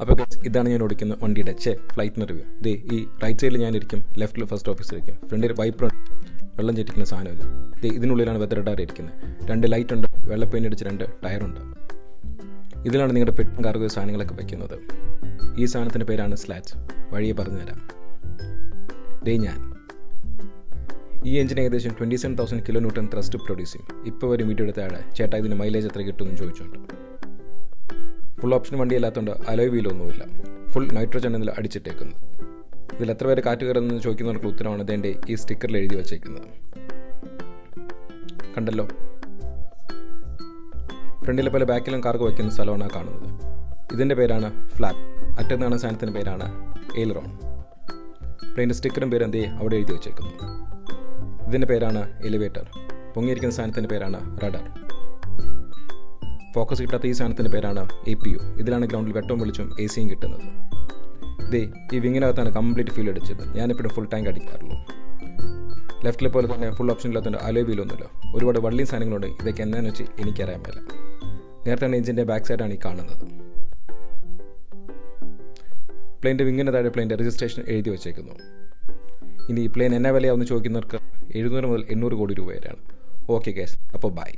അപ്പോൾ ഇതാണ് ഞാൻ ഓടിക്കുന്ന വണ്ടിയുടെ ചെ ഫ്ലൈറ്റിന് റിവ്യൂ ദേ ഈ റൈറ്റ് സൈഡിൽ ഞാനിരിക്കും ലെഫ്റ്റിൽ ഫസ്റ്റ് ഓഫീസർ ഇരിക്കും. ഫ്രണ്ടിൽ വൈപ്പർ വെള്ളം ചെറ്റിക്കുന്ന സാധനമില്ല ദേ ഇതിനുള്ളിലാണ് വെതർ ഡാർ ഇരിക്കുന്നത്. രണ്ട് ലൈറ്റ് ഉണ്ട് വെള്ള അടിച്ച് രണ്ട് ടയറുണ്ട് ഇതിലാണ് നിങ്ങളുടെ പെട്ടും കാർഗോ സാധനങ്ങളൊക്കെ വയ്ക്കുന്നത് ഈ സാധനത്തിന്റെ പേരാണ് സ്ലാറ്റ് വഴിയെ പറഞ്ഞുതരാം. ദേ ഞാൻ. ഈ എഞ്ചിൻ ഏകദേശം twenty seven thousand kilo thrust produce ചെയ്യും. ഇപ്പോൾ ഒരു വീഡിയോ ചേട്ടാ ഇതിന് മൈലേജ് എത്ര കിട്ടുമെന്ന് ചോദിച്ചുകൊണ്ട് ഫുൾ ഓപ്ഷൻ വണ്ടി അല്ലാത്തതുകൊണ്ട് അലോയ് വീലൊന്നുമില്ല ഫുൾ നൈട്രജൻ എന്നിൽ അടിച്ചിട്ടേക്കുന്നു. ഇതിൽ എത്ര പേര് കാറ്റ് കയറുന്നതെന്ന് ചോദിക്കുന്നവർക്ക് ഉത്തരമാണ് ഇതേന്റെ ഈ സ്റ്റിക്കറിൽ എഴുതി വച്ചേക്കുന്നത്. കണ്ടല്ലോ? ഫ്രണ്ടിലെ പോലെ ബാക്കിലും കാർക്ക് വയ്ക്കുന്ന സ്ഥലമാണ് കാണുന്നത്. ഇതിന്റെ പേരാണ് ഫ്ലാപ്പ് അറ്റത്ത് കാണുന്ന സാധനത്തിന്റെ പേരാണ് എയിലറോൺ പ്ലെയിന്റെ സ്റ്റിക്കറും പേര് എന്തേ അവിടെ എഴുതി വച്ചേക്കുന്നു. ഇതിന്റെ പേരാണ് എലിവേറ്റർ പൊങ്ങിയിരിക്കുന്ന സാധനത്തിന്റെ പേരാണ് റഡർ ഫോക്കസ് കിട്ടാത്ത ഈ സാധനത്തിന്റെ പേരാണ് എ പി യു ഇതിലാണ് ഗ്രൗണ്ടിൽ വെട്ടവും വിളിച്ചും എ സിയും കിട്ടുന്നത്. ദേ ഈ വിങ്ങിനകത്താണ് കംപ്ലീറ്റ് ഫീൽ അടിച്ചത്. ഞാനിപ്പോഴും ഫുൾ ടാങ്ക് അടിക്കാറുള്ളൂ. ലെഫ്റ്റിലെ പോലെ തന്നെ ഫുൾ ഓപ്ഷൻ ഇല്ലാത്തതിന്റെ അലോ വീലൊന്നുമില്ല ഒരുപാട് വള്ളിയും സാധനങ്ങളുണ്ട്. ഇതൊക്കെ എന്താണെന്ന് വെച്ച് എനിക്കറിയാൻ മേല. നേരത്തെ എഞ്ചിന്റെ ബാക്ക് സൈഡാണ് ഈ കാണുന്നത്. പ്ലെയിന്റെ വിങ്ങിന് താഴെ പ്ലെയിന്റെ രജിസ്ട്രേഷൻ എഴുതി വെച്ചേക്കുന്നു. ഇനി ഈ പ്ലെയിൻ എന്നാ വിലയാവുമെന്ന് ചോദിക്കുന്നവർക്ക് എഴുന്നൂറ് മുതൽ എണ്ണൂറ് കോടി രൂപ വരെയാണ്. ഓക്കെ കേസ് അപ്പോൾ ബൈ